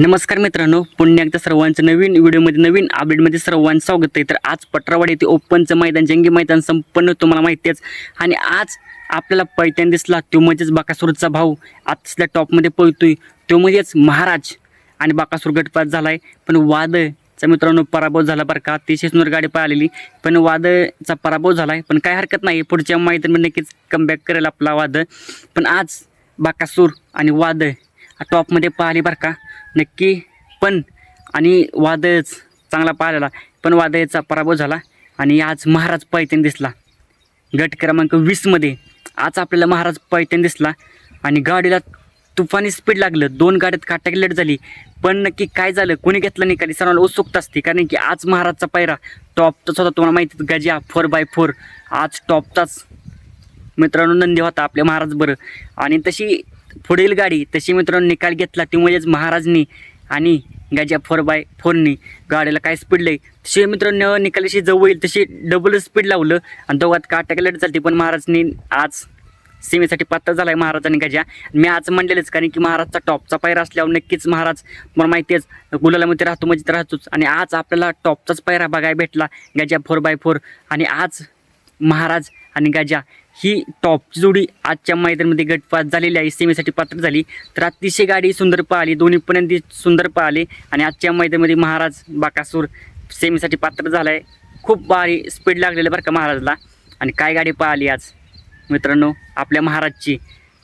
नमस्कार मित्रांनो पुन्हा एकदा सर्वांचं नवीन व्हिडिओमध्ये नवीन अपडेटमध्ये सर्वांचं स्वागत आहे. तर आज पटरावाडी येथे ओपनचं मैदान जंगी मैदान संपन्न तुम्हाला माहिती आहेच. आणि आज आपल्याला पैठण दिसला तो म्हणजेच बाकासूरचा भाऊ. आजल्या टॉपमध्ये पळतोय. तो म्हणजेच महाराज आणि बाकासूर गटपात झाला आहे पण वादळचा मित्रांनो पराभव झाला बरं का? अतिशय सुंदर गाडी पाहिलेली पण वादचा पराभव झाला आहे पण काय हरकत नाही पुढच्या मैदानमध्ये नक्कीच कमबॅक करेल आपला वाद पण आज बाकासूर आणि वादळ टॉपमध्ये पाहिली बरं का. नक्की पण आणि वादळच चांगला पाहिलेला. पण वादळचा पराभव झाला आणि आज महाराज पैठण दिसला. गट क्रमांक वीसमध्ये आज आपल्याला महाराज पैठण दिसला आणि गाडीला तुफानी स्पीड लागलं. दोन गाड्यात काटाक लेट झाली. पण नक्की काय झालं? कोणी घेतलं नाही कधी? सर्वांना उत्सुकता असते. कारण की आज महाराजचा पायरा टॉपचाच होता. तुम्हाला माहिती गजिया गजा फोर बाय फोर आज टॉपचाच मित्रांनो नंदी होता आपल्या महाराज बरं. आणि तशी पुढील गाडी तशी मित्रांनो निकाल घेतला ती म्हणजेच महाराजनी आणि गाज्या फोर बाय फोरनी गाडीला काय स्पीड लई. तशी मित्रांनो निकालाशी जवळ येईल तशी डबल स्पीड लावलं. आणि दोघात का लेट चालते पण महाराजनी आज सेमीसाठी पात्र झाला आहे महाराज आणि गजा मी आज म्हणलेलंच कारण की महाराजचा टॉपचा पायरा असल्यावर नक्कीच महाराज तुम्हाला माहिती आहे गुलालामध्ये राहतो म्हणजे तर राहतोच. आणि आज आपल्याला टॉपचाच पायरा बघायला भेटला गजा फोर बाय फोर आणि आज महाराज आणि गजा ही टॉपची जोडी आजच्या मैदानामध्ये गटपात झालेली आहे. सेमीसाठी पात्र झाली. तर अतिशय गाडी सुंदर पाहिली. दोन्ही पर्यंत सुंदर पाहिली. आणि आजच्या मैदानामध्ये महाराज बाकासूर सेमीसाठी पात्र झाला आहे खूप भारी स्पीड लागलेलं बरं का महाराजला. आणि काय गाडी पाहिली आज? मित्रांनो आपल्या महाराजची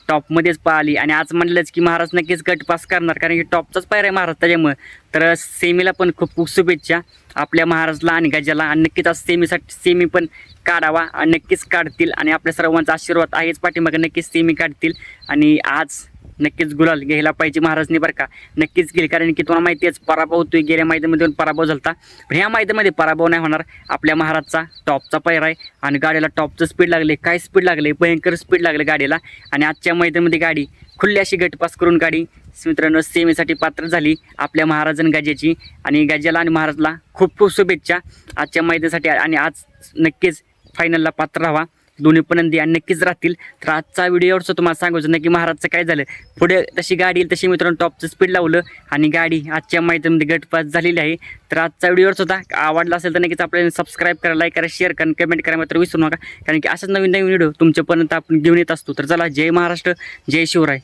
टॉपमध्येच पाहिली. आणि आज म्हणलंच की महाराज नक्कीच गट पास करणार कारण की टॉपचाच पायर आहे महाराज त्याच्यामुळं. तर सेमीला पण खूप खूप शुभेच्छा आपल्या महाराजला आणि गजाला. आणि नक्कीच आज सेमीसाठी सेमी पण काढावा आणि नक्कीच काढतील. आणि आपल्या सर्वांचा आशीर्वाद आहेच पाठीमागे. नक्कीच सेमी काढतील. आणि आज नक्कीच गुलाल घ्यायला पाहिजे महाराजने बरं का. नक्कीच घेईल कारण की तुम्हाला माहिती आहेच पराभव होतोय गेल्या मैदानामध्ये पण पराभव झाला पण ह्या मैदानामध्ये पराभव नाही होणार. आपल्या महाराजचा टॉपचा पैर आहे आणि गाडीला टॉपचं स्पीड लागले काय स्पीड लागले भयंकर स्पीड लागले गाडीला. आणि आजच्या मैदानामध्ये गाडी खुल्ली अशी गटपास करून गाडी मित्रांनो सेमीसाठी पात्र झाली आपल्या महाराजन आणि गाज्याची आणि गाज्याला आणि महाराजला खूप खूप शुभेच्छा. आजच्या मैदानासाठी आणि आज नक्कीच फायनलला पात्र राहावा. दोन्ही पण नंदी आणि नक्कीच राहतील. तर आजचा व्हिडिओवरचं तुम्हाला सांगायचं नाही की महाराजचं काय झालं. पुढे तशी गाडी येईल तशी मित्रांनो टॉपचं स्पीड लावलं आणि गाडी आजच्या माहितीमध्ये गटपास झालेली आहे. तर आजचा व्हिडिओवरच होता. आवडला असेल तर नक्कीच आपल्याला सबस्क्राईब करा लाईक करा शेअर करा कमेंट करा. मात्र विसरू नका. कारण की अशाच नवीन नवीन व्हिडिओ तुमच्यापर्यंत आपण घेऊन येत असतो. तर चला जय महाराष्ट्र जय शिवराय.